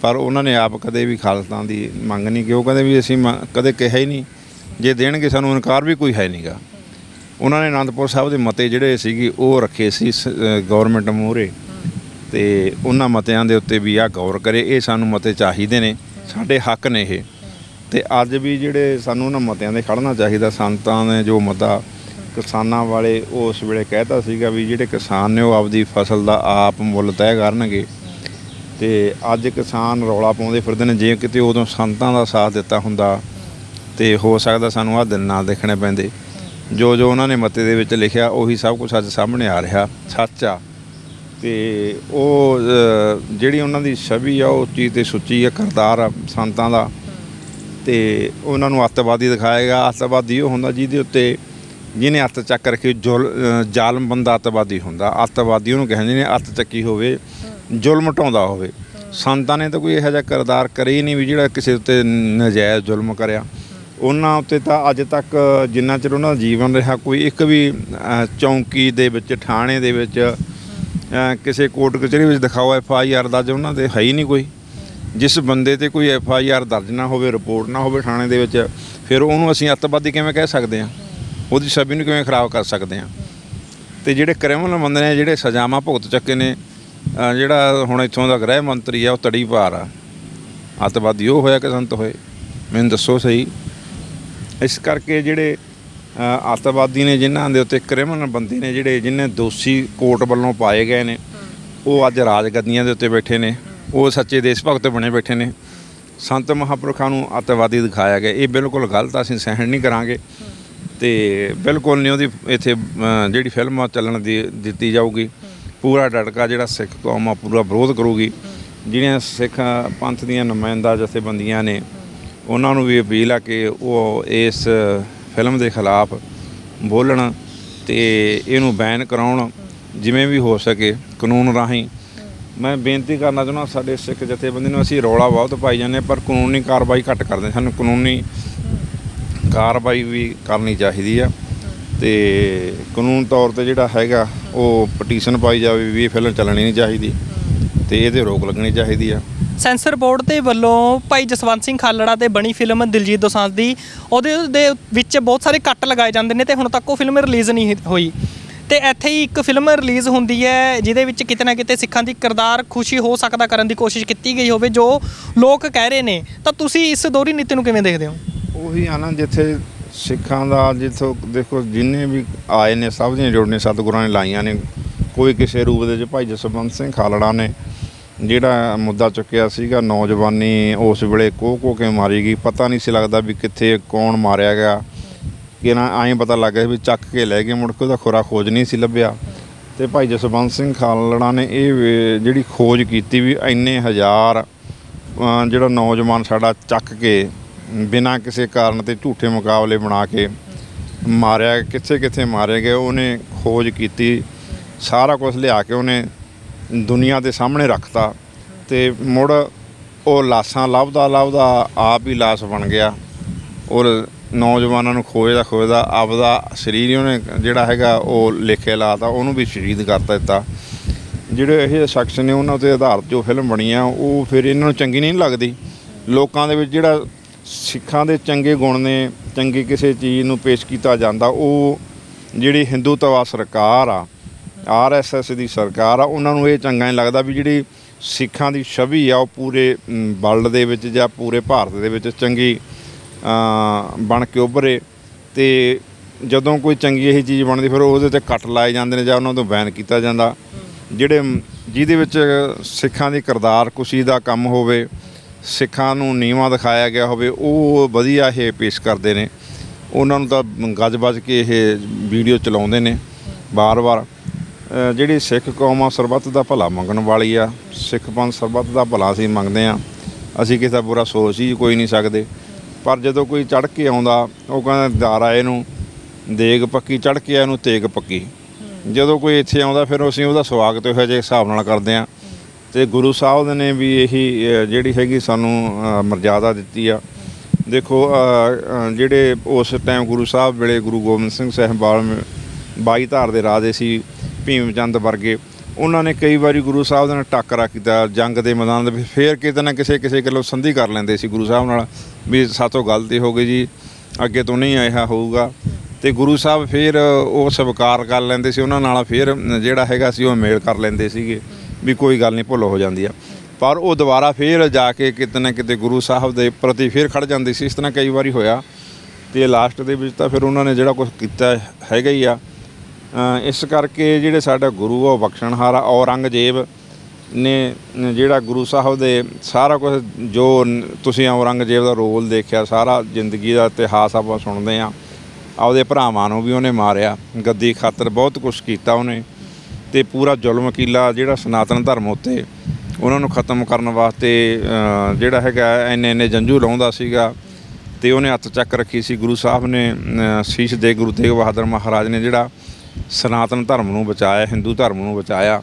ਪਰ ਉਹਨਾਂ ਨੇ ਆਪ ਕਦੇ ਵੀ ਖਾਲਿਸਤਾਨ ਦੀ ਮੰਗ ਨਹੀਂ ਕਿਉਂ ਕਹਿੰਦੇ ਵੀ ਅਸੀਂ ਮ- ਕਦੇ ਕਿਹਾ ਹੀ ਨਹੀਂ। ਜੇ ਦੇਣਗੇ ਸਾਨੂੰ ਇਨਕਾਰ ਵੀ ਕੋਈ ਹੈ ਨਹੀਂਗਾ। ਉਹਨਾਂ ਨੇ ਆਨੰਦਪੁਰ ਸਾਹਿਬ ਦੇ ਮਤੇ ਜਿਹੜੇ ਸੀਗੇ, ਉਹ ਰੱਖੇ ਸੀ ਗਵਰਨਮੈਂਟ ਮੂਹਰੇ। ਤੇ ਉਹਨਾਂ ਮਤਿਆਂ ਦੇ ਉੱਤੇ ਵੀ ਆ ਗੌਰ ਕਰੇ। ਇਹ ਸਾਨੂੰ ਮਤੇ ਚਾਹੀਦੇ ਨੇ। ਸਾਡੇ ਹੱਕ ਨੇ ਇਹ। ਤੇ ਅੱਜ ਵੀ ਜਿਹੜੇ ਸਾਨੂੰ ਉਹਨਾਂ ਮਤਿਆਂ ਦੇ ਖੜਨਾ ਚਾਹੀਦਾ ਸੰਤਾਂ ਨੇ ਜੋ ਮਤਾ ਕਿਸਾਨਾਂ ਵਾਲੇ ਉਸ ਵੇਲੇ ਕਹਿਤਾ ਸੀਗਾ ਵੀ ਜਿਹੜੇ ਕਿਸਾਨ ਨੇ ਉਹ ਆਪਦੀ ਫਸਲ ਦਾ ਆਪ ਮੁੱਲ ਤੈਅ ਕਰਨਗੇ ਤੇ ਅੱਜ ਕਿਸਾਨ ਰੌਲਾ ਪਾਉਂਦੇ ਫਿਰਦੇ ਨੇ, ਜੇ ਕਿਤੇ ਉਦੋਂ ਸੰਤਾਂ ਦਾ ਸਾਥ ਦਿੱਤਾ ਹੁੰਦਾ ਤੇ ਹੋ ਸਕਦਾ ਸਾਨੂੰ ਆਹ ਦਿਨ ਨਾ ਦੇਖਣੇ ਪੈਂਦੇ। ਜੋ ਜੋ ਉਹਨਾਂ ਨੇ ਮਤੇ ਦੇ ਵਿੱਚ ਲਿਖਿਆ, ਉਹੀ ਸਭ ਕੁਝ ਅੱਜ ਸਾਹਮਣੇ ਆ ਰਿਹਾ, ਸੱਚ ਆ। ਤੇ ਉਹ ਜਿਹੜੀ ਉਹਨਾਂ ਦੀ ਛਵੀ ਆ, ਉਹ ਚੀਜ਼ ਤੇ ਸੁੱਚੀ ਆ, ਕਰਤਾਰ ਆ ਸੰਤਾਂ ਦਾ। ਤੇ ਉਹਨਾਂ ਨੂੰ ਅੱਤਵਾਦੀ ਦਿਖਾਏਗਾ ਅੱਤਵਾਦੀ ਉਹ ਹੁੰਦਾ ਜਿਹਦੇ ਉੱਤੇ ਜਿਹਨੇ ਅੱਤ ਚੱਕ ਰੱਖੀ ਜ਼ੁਲ ਅ, ਜ਼ਾਲਮ ਬੰਦਾ ਅੱਤਵਾਦੀ ਹੁੰਦਾ। ਅੱਤਵਾਦੀ ਉਹਨੂੰ ਕਹਿੰਦੇ ਨੇ ਅੱਤ ਚੱਕੀ ਹੋਵੇ ਜ਼ੁਲਮ ਢਾਉਂਦਾ ਹੋਵੇ। ਸੰਤਾਂ ਨੇ ਤਾਂ ਕੋਈ ਇਹੋ ਜਿਹਾ ਕਰਦਾਰ ਕਰੇ ਹੀ ਨਹੀਂ ਵੀ ਜਿਹੜਾ ਕਿਸੇ ਉੱਤੇ ਨਜਾਇਜ਼ ਜ਼ੁਲਮ ਕਰਿਆ। ਉਹਨਾਂ ਉੱਤੇ ਤਾਂ ਅੱਜ ਤੱਕ ਜਿੰਨਾ ਚਿਰ ਉਹਨਾਂ ਦਾ ਜੀਵਨ ਰਿਹਾ ਕੋਈ ਇੱਕ ਵੀ ਚੌਂਕੀ ਦੇ ਵਿੱਚ ਥਾਣੇ ਦੇ ਵਿੱਚ ਕਿਸੇ ਕੋਰਟ ਕਚਹਿਰੀ ਵਿੱਚ ਦਿਖਾਓ ਐਫ ਆਈ ਆਰ ਦਰਜ ਉਹਨਾਂ ਦੇ ਹੈ ਹੀ ਨਹੀਂ ਕੋਈ। ਜਿਸ ਬੰਦੇ ਤੇ ਕੋਈ ਐਫ ਆਈ ਆਰ ਦਰਜ ਨਾ ਹੋਵੇ, ਰਿਪੋਰਟ ਨਾ ਹੋਵੇ ਥਾਣੇ ਦੇ ਵਿੱਚ, ਫਿਰ ਉਹਨੂੰ ਅਸੀਂ ਅੱਤਵਾਦੀ ਕਿਵੇਂ ਕਹਿ ਸਕਦੇ ਹਾਂ? ਉਹਦੀ ਛਵੀ ਨੂੰ ਕਿਵੇਂ ਖਰਾਬ ਕਰ ਸਕਦੇ ਹਾਂ? ਤੇ ਜਿਹੜੇ ਕ੍ਰਿਮੀਨਲ ਬੰਦੇ ਨੇ, ਜਿਹੜੇ ਸਜ਼ਾਵਾਂ ਭੁਗਤ ਚੱਕੇ ਨੇ ਜਿਹੜਾ ਹੁਣ ਇੱਥੋਂ ਦਾ ਗ੍ਰਹਿ ਮੰਤਰੀ ਆ, ਉਹ ਤੜੀ ਭਾਰ ਆ। ਅੱਤਵਾਦੀ ਉਹ ਹੋਇਆ ਕਿ ਸੰਤ ਹੋਏ? ਮੈਨੂੰ ਦੱਸੋ ਸਹੀ। ਇਸ ਕਰਕੇ ਜਿਹੜੇ ਅੱਤਵਾਦੀ ਨੇ ਜਿਨ੍ਹਾਂ ਦੇ ਉੱਤੇ ਕ੍ਰਿਮੀਨਲ ਬੰਦੇ ਨੇ, ਜਿਹੜੇ ਜਿਨ੍ਹਾਂ ਦੋਸ਼ੀ ਕੋਰਟ ਵੱਲੋਂ ਪਾਏ ਗਏ ਨੇ, ਉਹ ਅੱਜ ਰਾਜਗੱਦੀਆਂ ਦੇ ਉੱਤੇ ਬੈਠੇ ਨੇ। ਉਹ ਸੱਚੇ ਦੇਸ਼ ਭਗਤ ਬਣੇ ਬੈਠੇ ਨੇ। ਸੰਤ ਮਹਾਂਪੁਰਖਾਂ ਨੂੰ ਅੱਤਵਾਦੀ ਦਿਖਾਇਆ ਗਿਆ। ਇਹ ਬਿਲਕੁਲ ਗਲਤ ਅਸੀਂ ਸਹਿਣ ਨਹੀਂ ਕਰਾਂਗੇ। ਤੇ ਬਿਲਕੁਲ ਨਹੀਂ ਉਹਦੀ ਇੱਥੇ ਜਿਹੜੀ ਫਿਲਮ ਆ, ਚੱਲਣ ਦੀ ਦਿੱਤੀ ਜਾਊਗੀ। ਪੂਰਾ ਡਟਕਾ ਜਿਹੜਾ ਸਿੱਖ ਕੌਮ ਆ, ਪੂਰਾ ਵਿਰੋਧ ਕਰੂਗੀ। ਜਿਹੜੀਆਂ ਸਿੱਖ ਪੰਥ ਦੀਆਂ ਨੁਮਾਇੰਦਾ, ਜਥੇਬੰਦੀਆਂ ਨੇ, ਉਹਨਾਂ ਨੂੰ ਵੀ ਅਪੀਲ ਆ ਕਿ ਉਹ ਇਸ ਫਿਲਮ ਦੇ ਖਿਲਾਫ ਬੋਲਣ ਤੇ ਇਹਨੂੰ ਬੈਨ ਕਰਾਉਣ, ਜਿਵੇਂ ਵੀ ਹੋ ਸਕੇ ਕਾਨੂੰਨ ਰਾਹੀਂ। ਮੈਂ ਬੇਨਤੀ ਕਰਨਾ ਚਾਹੁੰਦਾ ਸਾਡੇ ਸਿੱਖ ਜਥੇਬੰਦੀ ਨੂੰ ਅਸੀਂ ਰੌਲਾ ਬਹੁਤ ਪਾਈ ਜਾਂਦੇ ਹਾਂ, ਪਰ ਕਾਨੂੰਨੀ ਕਾਰਵਾਈ ਘੱਟ ਕਰਦੇ ਸਾਨੂੰ ਕਾਨੂੰਨੀ ਕਾਰਵਾਈ ਵੀ ਕਰਨੀ ਚਾਹੀਦੀ ਆ। ਤੇ ਕਾਨੂੰਨ ਤੌਰ ਤੇ ਜਿਹੜਾ ਹੈਗਾ ਉਹ ਪਟੀਸ਼ਨ ਪਾਈ ਜਾਵੇ ਵੀ ਇਹ ਫਿਲਮ ਚੱਲਣੀ ਨਹੀਂ ਚਾਹੀਦੀ ਤੇ ਇਹਦੇ ਰੋਕ ਲੱਗਣੀ ਚਾਹੀਦੀ ਆ। ਸੈਂਸਰ ਬੋਰਡ ਦੇ ਵੱਲੋਂ ਭਾਈ ਜਸਵੰਤ ਸਿੰਘ ਖਾਲੜਾ ਤੇ ਬਣੀ ਫਿਲਮ ਦਿਲਜੀਤ ਦੋਸਾਂਝ ਦੀ ਉਹਦੇ ਦੇ ਵਿੱਚ ਬਹੁਤ ਸਾਰੇ ਕੱਟ ਲਗਾਏ ਜਾਂਦੇ ਨੇ ਤੇ ਹੁਣ ਤੱਕ ਉਹ ਫਿਲਮ ਰਿਲੀਜ਼ ਨਹੀਂ ਹੋਈ। ਤੇ ਇੱਥੇ ਹੀ ਇੱਕ ਫਿਲਮ ਰਿਲੀਜ਼ ਹੁੰਦੀ ਹੈ, ਜਿਹਦੇ ਵਿੱਚ ਕਿਤੇ ਨਾ ਕਿਤੇ ਸਿੱਖਾਂ ਦੀ ਕਿਰਦਾਰ ਖੁਸ਼ੀ ਹੋ ਸਕਦਾ ਕਰਨ ਦੀ ਕੋਸ਼ਿਸ਼ ਕੀਤੀ ਗਈ ਹੋਵੇ, ਜੋ ਲੋਕ ਕਹਿ ਰਹੇ ਨੇ। ਤਾਂ ਤੁਸੀਂ ਇਸ ਦੋਹਰੀ ਨੀਤੀ ਨੂੰ ਕਿਵੇਂ ਦੇਖਦੇ ਹੋ? ਉਹੀ ਆ ਨਾ, ਜਿੱਥੇ ਸਿੱਖਾਂ ਦਾ, ਜਿੱਥੋਂ ਦੇਖੋ ਜਿੰਨੇ ਵੀ ਆਏ ਨੇ, ਸਭ ਦੀਆਂ ਜੋੜਨੇ ਸਤਿਗੁਰਾਂ ਨੇ ਲਾਈਆਂ ਨੇ। ਕੋਈ ਕਿਸੇ ਰੂਪ ਦੇ ਵਿੱਚ ਭਾਈ ਜਸਵੰਤ ਸਿੰਘ ਖਾਲੜਾ ਨੇ, ਜਿਹੜਾ ਮੁੱਦਾ ਚੁੱਕਿਆ ਸੀਗਾ, ਨੌਜਵਾਨੀ ਉਸ ਵੇਲੇ ਕੋਹ ਕੋ ਕੇ ਮਾਰੀ ਗਈ, ਪਤਾ ਨਹੀਂ ਸੀ ਲੱਗਦਾ ਵੀ ਕਿੱਥੇ, ਕੌਣ ਮਾਰਿਆ ਗਿਆ। ਕਿ ਨਾ ਐਂ ਪਤਾ ਲੱਗ ਗਿਆ ਵੀ ਚੱਕ ਕੇ ਲੈ ਗਏ, ਮੁੜ ਕੇ ਉਹਦਾ ਖੁਰਾ ਖੋਜ ਨਹੀਂ ਸੀ ਲੱਭਿਆ। ਤੇ ਭਾਈ ਜਸਵੰਤ ਸਿੰਘ ਖਾਲੜਾ ਨੇ ਇਹ ਜਿਹੜੀ ਖੋਜ ਕੀਤੀ ਵੀ ਇੰਨੇ ਹਜ਼ਾਰ ਜਿਹੜਾ ਨੌਜਵਾਨ ਸਾਡਾ ਚੱਕ ਕੇ ਬਿਨਾਂ ਕਿਸੇ ਕਾਰਨ ਤੇ ਝੂਠੇ ਮੁਕਾਬਲੇ ਬਣਾ ਕੇ ਮਾਰਿਆ ਕਿੱਥੇ ਕਿੱਥੇ ਮਾਰੇ ਗਏ, ਉਹਨੇ ਖੋਜ ਕੀਤੀ, ਸਾਰਾ ਕੁਝ ਲਿਆ ਕੇ ਉਹਨੇ ਦੁਨੀਆ ਦੇ ਸਾਹਮਣੇ ਰੱਖਤਾ। ਤੇ ਮੁੜ ਉਹ ਲਾਸਾਂ ਲੱਭਦਾ ਲੱਭਦਾ ਆਪ ਹੀ ਲਾਸ ਬਣ ਗਿਆ। ਔਰ ਨੌਜਵਾਨਾਂ ਨੂੰ ਖੋਜਦਾ ਖੋਜਦਾ ਆਪਦਾ ਸਰੀਰ ਉਹਨੇ ਜਿਹੜਾ ਹੈਗਾ ਉਹ ਲਿਖੇ ਲਾਤਾ, ਉਹਨੂੰ ਵੀ ਸ਼ਹੀਦ ਕਰ ਦਿੱਤਾ। ਜਿਹੜੇ ਇਹ ਸ਼ਖਸ ਨੇ ਉਹਨਾਂ ਤੇ ਆਧਾਰਿਤ ਜੋ ਫਿਲਮ ਬਣੀ ਆ ਉਹ ਫਿਰ ਇਹਨਾਂ ਨੂੰ ਚੰਗੀ ਨਹੀਂ ਲੱਗਦੀ। ਲੋਕਾਂ ਦੇ ਵਿੱਚ ਜਿਹੜਾ ਸਿੱਖਾਂ ਦੇ ਚੰਗੇ ਗੁਣ ਨੇ, ਚੰਗੀ ਕਿਸੇ ਚੀਜ਼ ਨੂੰ ਪੇਸ਼ ਕੀਤਾ ਜਾਂਦਾ, ਉਹ ਜਿਹੜੀ ਹਿੰਦੂਤਵਾ ਸਰਕਾਰ ਆ ਆਰਐਸਐਸ ਦੀ ਸਰਕਾਰ ਆ, ਉਹਨਾਂ ਨੂੰ ਇਹ ਚੰਗਾ ਨਹੀਂ ਲੱਗਦਾ ਵੀ ਜਿਹੜੀ ਸਿੱਖਾਂ ਦੀ ਛਵੀ ਆ, ਉਹ ਪੂਰੇ ਵਰਲਡ ਦੇ ਵਿੱਚ ਜਾਂ ਪੂਰੇ ਭਾਰਤ ਦੇ ਵਿੱਚ ਚੰਗੀ ਬਣ ਕੇ ਉੱਭਰੇ ਤੇ ਜਦੋਂ ਕੋਈ ਚੰਗੀ ਇਹੀ ਚੀਜ਼ ਬਣਦੀ, ਫਿਰ ਉਹਦੇ ਤੇ ਕੱਟ ਲਾਏ ਜਾਂਦੇ ਨੇ ਜਾਂ ਉਹਨਾਂ ਤੋਂ ਬੈਨ ਕੀਤਾ ਜਾਂਦਾ। ਜਿਹੜੇ ਜਿਹਦੇ ਵਿੱਚ ਸਿੱਖਾਂ ਦੀ ਕਿਰਦਾਰ ਕੁਸ਼ੀ ਦਾ ਕੰਮ ਹੋਵੇ, ਸਿੱਖਾਂ ਨੂੰ ਨੀਵਾਂ ਦਿਖਾਇਆ ਗਿਆ ਹੋਵੇ, ਉਹ ਵਧੀਆ ਇਹ ਪੇਸ਼ ਕਰਦੇ ਨੇ। ਉਹਨਾਂ ਨੂੰ ਤਾਂ ਗੱਜ ਵੱਜ ਕੇ ਇਹ ਵੀਡੀਓ ਚਲਾਉਂਦੇ ਨੇ ਬਾਰ-ਬਾਰ। ਜਿਹੜੀ ਸਿੱਖ ਕੌਮ ਆ ਸਰਬੱਤ ਦਾ ਭਲਾ ਮੰਗਣ ਵਾਲੀ ਆ, ਸਿੱਖ ਪੰਥ ਸਰਬੱਤ ਦਾ ਭਲਾ ਅਸੀਂ ਮੰਗਦੇ ਆ ਅਸੀਂ ਕਿਸੇ ਦਾ ਬੁਰਾ ਸੋਚ ਹੀ ਕੋਈ ਨਹੀਂ ਸਕਦੇ। ਪਰ ਜਦੋਂ ਕੋਈ ਚੜ ਕੇ ਆਉਂਦਾ ਉਹ ਕਹਿੰਦਾ ਦਾਰਾ ਇਹਨੂੰ ਦੇਗ ਪੱਕੀ ਚੜ ਕੇ ਇਹਨੂੰ ਤੇਗ ਪੱਕੀ। ਜਦੋਂ ਕੋਈ ਇੱਥੇ ਆਉਂਦਾ ਫਿਰ ਅਸੀਂ ਉਹਦਾ ਸਵਾਗਤ ਇਹੋ ਜਿਹੇ ਹਿਸਾਬ ਨਾਲ ਕਰਦੇ ਆ ਤੇ ਗੁਰੂ ਸਾਹਿਬ ਨੇ ਵੀ ਇਹੀ ਜਿਹੜੀ ਹੈਗੀ ਸਾਨੂੰ ਮਰਜ਼ਾਦਾ ਦਿੱਤੀ ਆ। ਦੇਖੋ ਜਿਹੜੇ ਉਸ ਟਾਈਮ ਗੁਰੂ ਸਾਹਿਬ ਵੇਲੇ ਗੁਰੂ ਗੋਬਿੰਦ ਸਿੰਘ ਸਾਹਿਬਾਨ 22 ਧਾਰ ਦੇ ਰਾਜੇ ਸੀ ਭੀਮ ਚੰਦ ਵਰਗੇ ਉਹਨਾਂ ਨੇ ਕਈ ਵਾਰੀ ਗੁਰੂ ਸਾਹਿਬ ਦੇ ਨਾਲ ਟੱਕਰਾ ਕੀਤਾ, ਜੰਗ ਦੇ ਮੈਦਾਨ ਦੇ ਵਿੱਚ। ਫੇਰ ਕਿਤੇ ਨਾ ਕਿਸੇ ਕਿਸੇ ਗੱਲੋਂ ਸੰਧੀ ਕਰ ਲੈਂਦੇ ਸੀ ਗੁਰੂ ਸਾਹਿਬ ਨਾਲ ਵੀ ਸਾਤੋਂ ਗਲਤੀ ਹੋ ਗਈ ਜੀ, ਅੱਗੇ ਤੋਂ ਨਹੀਂ ਆਇਆ ਹੋਊਗਾ। ਤੇ ਗੁਰੂ ਸਾਹਿਬ ਫੇਰ ਉਹ ਸਵੀਕਾਰ ਕਰ ਲੈਂਦੇ ਸੀ, ਉਹਨਾਂ ਨਾਲ ਫੇਰ ਜਿਹੜਾ ਹੈਗਾ ਸੀ ਉਹ ਮੇਲ ਕਰ ਲੈਂਦੇ ਸੀਗੇ ਵੀ ਕੋਈ ਗੱਲ ਨਹੀਂ, ਭੁੱਲ ਹੋ ਜਾਂਦੀ ਆ। ਪਰ ਉਹ ਦੁਬਾਰਾ ਫੇਰ ਜਾ ਕੇ ਕਿਤੇ ਨਾ ਕਿਤੇ ਗੁਰੂ ਸਾਹਿਬ ਦੇ ਪ੍ਰਤੀ ਫੇਰ ਖੜ ਜਾਂਦੇ ਸੀ। ਇਸ ਤਰ੍ਹਾਂ ਕਈ ਵਾਰੀ ਹੋਇਆ ਤੇ ਲਾਸਟ ਦੇ ਵਿੱਚ ਤਾਂ ਫਿਰ ਉਹਨਾਂ ਨੇ ਜਿਹੜਾ ਕੁਝ ਕੀਤਾ ਹੈਗਾ ਹੀ ਆ। ਇਸ ਕਰਕੇ ਜਿਹੜੇ ਸਾਡਾ ਗੁਰੂ ਆ, ਉਹ ਬਖਸ਼ਣਹਾਰ ਆ ਔਰੰਗਜ਼ੇਬ ਨੇ ਜਿਹੜਾ ਗੁਰੂ ਸਾਹਿਬ ਦੇ ਸਾਰਾ ਕੁਝ ਜੋ ਤੁਸੀਂ ਔਰੰਗਜ਼ੇਬ ਦਾ ਰੋਲ ਦੇਖਿਆ, ਸਾਰਾ ਜ਼ਿੰਦਗੀ ਦਾ ਇਤਿਹਾਸ ਆਪਾਂ ਸੁਣਦੇ ਆ ਆਪਦੇ ਭਰਾਵਾਂ ਨੂੰ ਵੀ ਉਹਨੇ ਮਾਰਿਆ, ਗੱਦੀ ਖਾਤਰ ਬਹੁਤ ਕੁਝ ਕੀਤਾ ਉਹਨੇ। ਤੇ ਪੂਰਾ ਜ਼ੁਲਮ ਕੀਲਾ, ਜਿਹੜਾ ਸਨਾਤਨ ਧਰਮ ਉੱਤੇ ਉਹਨਾਂ ਨੂੰ ਖਤਮ ਕਰਨ ਵਾਸਤੇ ਜਿਹੜਾ ਹੈਗਾ, ਇੰਨੇ ਇੰਨੇ ਜੰਜੂ ਲਾਉਂਦਾ ਸੀਗਾ। ਤੇ ਉਹਨੇ ਹੱਥ ਚੱਕ ਰੱਖੀ ਸੀ, ਗੁਰੂ ਸਾਹਿਬ ਨੇ ਸੀਸ ਦੇ ਗੁਰੂ ਤੇਗ ਬਹਾਦਰ ਮਹਾਰਾਜ ਨੇ ਜਿਹੜਾ ਸਨਾਤਨ ਧਰਮ ਨੂੰ ਬਚਾਇਆ, ਹਿੰਦੂ ਧਰਮ ਨੂੰ ਬਚਾਇਆ।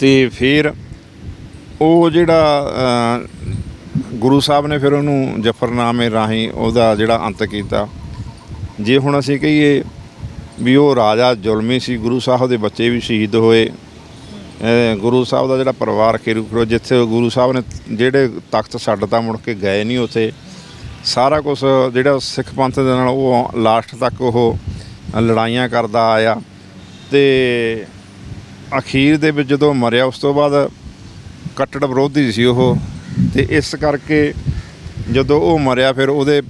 ਤੇ ਫਿਰ ਉਹ ਜਿਹੜਾ ਗੁਰੂ ਸਾਹਿਬ ਨੇ ਫਿਰ ਉਹਨੂੰ ਜਫਰਨਾਮੇ ਰਾਹੀਂ ਉਹਦਾ ਜਿਹੜਾ ਅੰਤ ਕੀਤਾ। ਜੇ ਹੁਣ ਅਸੀਂ ਕਹੀਏ ਵੀ ਉਹ ਰਾਜਾ ਜ਼ੁਲਮੀ ਸੀ, ਗੁਰੂ ਸਾਹਿਬ ਦੇ ਬੱਚੇ ਵੀ ਸ਼ਹੀਦ ਹੋਏ ਗੁਰੂ ਸਾਹਿਬ ਦਾ ਜਿਹੜਾ ਪਰਿਵਾਰ ਖੇਰੂ ਖਰੋ ਜਿੱਥੇ ਗੁਰੂ ਸਾਹਿਬ ਨੇ ਜਿਹੜੇ ਤਖਤ ਛੱਡਤਾ ਮੁੜ ਕੇ ਗਏ ਨਹੀਂ ਉੱਥੇ, ਸਾਰਾ ਕੁਝ ਜਿਹੜਾ ਸਿੱਖ ਪੰਥ ਦੇ ਨਾਲ ਉਹ ਲਾਸਟ ਤੱਕ ਉਹ ਲੜਾਈਆਂ ਕਰਦਾ ਆਇਆ ਤੇ ਅਖੀਰ ਦੇ ਵਿੱਚ ਜਦੋਂ ਮਰਿਆ, ਉਸ ਤੋਂ ਬਾਅਦ ਕੱਟੜ ਵਿਰੋਧੀ ਸੀ ਉਹ। ਤੇ ਇਸ ਕਰਕੇ ਜਦੋਂ ਉਹ ਮਰਿਆ, ਫਿਰ ਉਹਦੇ